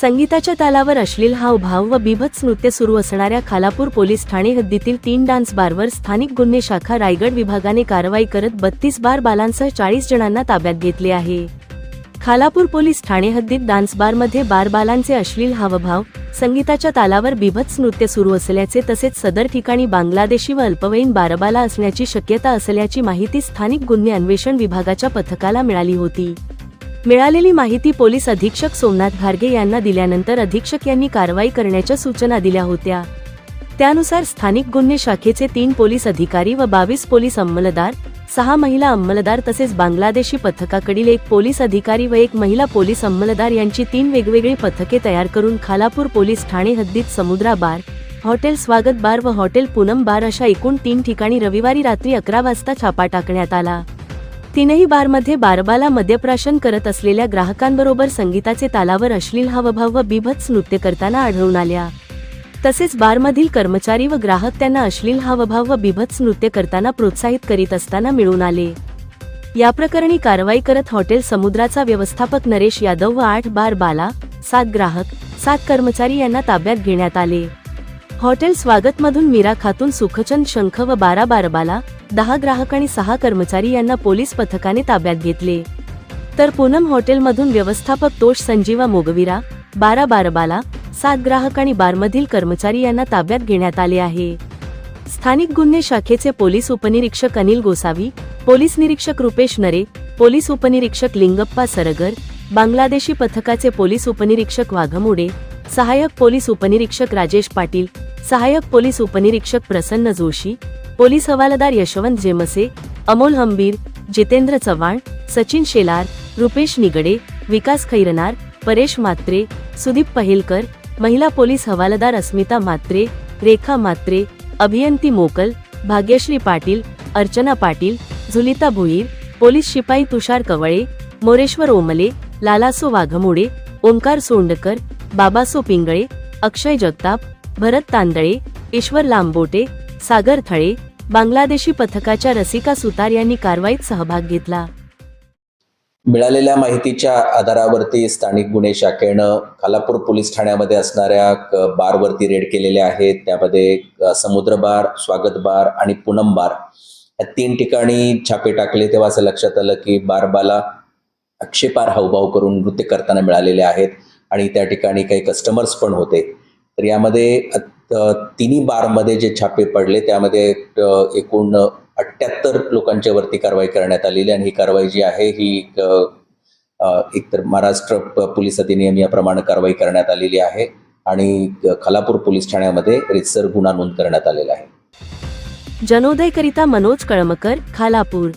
संगीताच्या तालावर अश्लील हावभाव व बिभत्स नृत्य सुरू असणाऱ्या खालापूर पोलीस ठाणे हद्दीतील तीन डान्स बारवर स्थानिक गुन्हे शाखा रायगड विभागाने कारवाई करत बत्तीस बार बालांसह चाळीस जणांना ताब्यात घेतले आहे. खालापूर पोलीस ठाणे हद्दीत डान्स बारमध्ये बार बालांचे अश्लील हावभाव संगीताच्या तालावर बिभत्स नृत्य सुरू असल्याचे तसेच सदर ठिकाणी बांगलादेशी व अल्पवयीन बारबाला असण्याची शक्यता असल्याची माहिती स्थानिक गुन्हे अन्वेषण विभागाच्या पथकाला मिळाली होती. मिळालेली माहिती पोलीस अधीक्षक सोमनाथ घारगे यांना दिल्यानंतर अधीक्षक यांनी कारवाई करण्याच्या सूचना दिल्या होत्या. त्यानुसार स्थानिक गुन्हे शाखेचे तीन पोलीस अधिकारी व बावीस पोलीस अंमलदार सहा महिला अंमलदार तसेच बांगलादेशी पथकाकडील एक पोलीस अधिकारी व एक महिला पोलीस अंमलदार यांची तीन वेगवेगळी पथके तयार करून खालापूर पोलीस ठाणे हद्दीत समुद्रा बार हॉटेल स्वागत बार व हॉटेल पूनम बार अशा एकूण तीन ठिकाणी रविवारी रात्री अकरा वाजता छापा टाकण्यात आला. तीनही बारमध्ये बारबाला मद्यप्राशन करत असलेल्या ग्राहकांबरोबर संगीताचे तालावर अश्लील हावभाव व बिभत्स नृत्य करताना आढळून आल्या. तसेच बारमधील कर्मचारी व ग्राहक त्यांना अश्लील हावभाव व बिभत्स नृत्य करताना प्रोत्साहित करीत असताना मिळून आले. या प्रकरणी कारवाई करत हॉटेल समुद्राचा व्यवस्थापक नरेश यादव व आठ बार बाला सात ग्राहक सात कर्मचारी यांना ताब्यात घेण्यात आले. हॉटेल स्वागत मधून मीरा खातून सुखचंद शंख व बारा बारबाला दहा ग्राहक आणि सहा कर्मचारी यांना पोलीस पथकाने ताब्यात घेतले. तर पूनम हॉटेलमधून व्यवस्थापक तोष संजीवा मोगवीरा बारा बारबाला सात ग्राहक आणि बारमधील कर्मचारी यांना ताब्यात घेण्यात आले आहे. स्थानिक गुन्हे शाखेचे पोलीस उपनिरीक्षक अनिल गोसावी पोलीस निरीक्षक रुपेश नरे पोलीस उपनिरीक्षक लिंगप्पा सरगर बांगलादेशी पथकाचे पोलीस उपनिरीक्षक वाघमोडे सहाय्यक पोलीस उपनिरीक्षक राजेश पाटील सहाय्यक पोलीस उपनिरीक्षक प्रसन्न जोशी पोलीस हवालदार यशवंत जेमसे अमोल हंबीर जितेंद्र चव्हाण सचिन शेलार रुपेश निगडे विकास खैरनार परेश मात्रे सुदीप पहेलकर महिला पोलीस हवालदार अस्मिता मात्रे रेखा मात्रे अभियंती मोकल भाग्यश्री पाटील अर्चना पाटील झुलिता भुईर पोलीस शिपाई तुषार कवळे मोरेश्वर ओमले लालासो वाघमोडे ओंकार सोंडकर बाबासो पिंगळे अक्षय जगताप भरत तांदळे ईश्वर लांबोटे सागर थळे बांगलादेशी पथकाच्या रसिका सुतार यांनी कारवाईत सहभाग घेतला. मिळालेल्या माहितीच्या आधारावरती स्थानिक गुन्हे शाखेनं खालापूर पोलीस ठाण्यामध्ये असणाऱ्या बारवरती रेड केलेले आहेत. त्यामध्ये समुद्र बार स्वागत बार आणि पूनम बार या तीन ठिकाणी छापे टाकले. तेव्हा असं लक्षात आलं की बारबाला आक्षेपार हावभाव करून नृत्य करताना मिळालेले आहेत आणि त्या ठिकाणी काही कस्टमर्स पण होते. तर यामध्ये तिन्ही बारमध्ये जे छापे पडले त्यामध्ये एकूण अठ्ठ्याहत्तर लोकांच्या वरती कारवाई करण्यात आलेली आणि ही कारवाई जी आहे ही एक, एकतर महाराष्ट्र पोलीस अधिनियम याप्रमाणे कारवाई करण्यात आलेली आहे आणि खालापूर पोलीस ठाण्यामध्ये रितसर गुन्हा नोंद करण्यात आलेला आहे. जनोदयकरिता मनोज कळमकर खालापूर.